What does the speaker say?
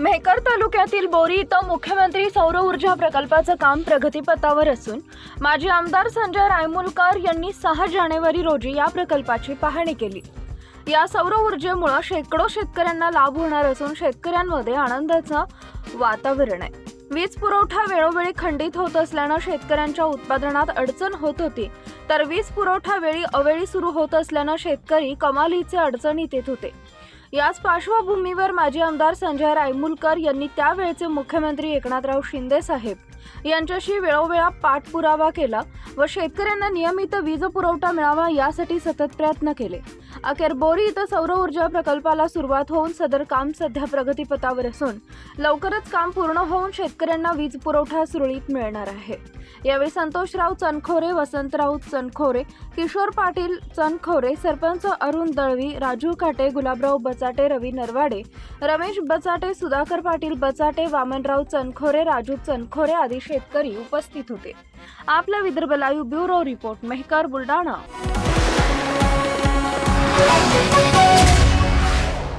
मेहकर तालुक्यातील बोरी इथं मुख्यमंत्री सौर ऊर्जा प्रकल्पाचं काम प्रगतीपथावर असून माजी आमदार संजय रायमुलकर यांनी सहा जानेवारी रोजी या प्रकल्पाची पाहणी केली. या सौर ऊर्जेमुळे शेकडो शेतकऱ्यांना लाभ होणार असून शेतकऱ्यांमध्ये आनंदाचं वातावरण आहे. वीज पुरवठा वेळोवेळी खंडित होत असल्यानं शेतकऱ्यांच्या उत्पादनात अडचण होत होती तर वीज पुरवठा वेळी अवेळी सुरू होत असल्यानं शेतकरी कमालीचे अडचणीत येत होते. याच पार्श्वभूमीवर माजी आमदार संजय रायमुलकर यांनी त्यावेळचे मुख्यमंत्री एकनाथराव शिंदे साहेब यांच्याशी वेळोवेळा पाठपुरावा केला व शेतकऱ्यांना नियमित वीज पुरवठा मिळावा यासाठी सतत प्रयत्न केले. अखेर बोरी इथं सौर ऊर्जा प्रकल्पाला सुरुवात होऊन सदर काम सध्या प्रगतीपथावर असून लवकरच काम पूर्ण होऊन शेतकऱ्यांना वीज पुरवठा सुरळीत मिळणार आहे. यावेळी संतोषराव चनखोरे वसंतराव चनखोरे किशोर पाटील चनखोरे सरपंच अरुण दळवी राजू काटे गुलाबराव बचाटे रवी नरवाडे रमेश बचाटे सुधाकर पाटील बचाटे वामनराव चनखोरे राजू चनखोरे आदी शेतकरी उपस्थित होते. आपला Vidarbha live bureau report Mehkar Buldhana.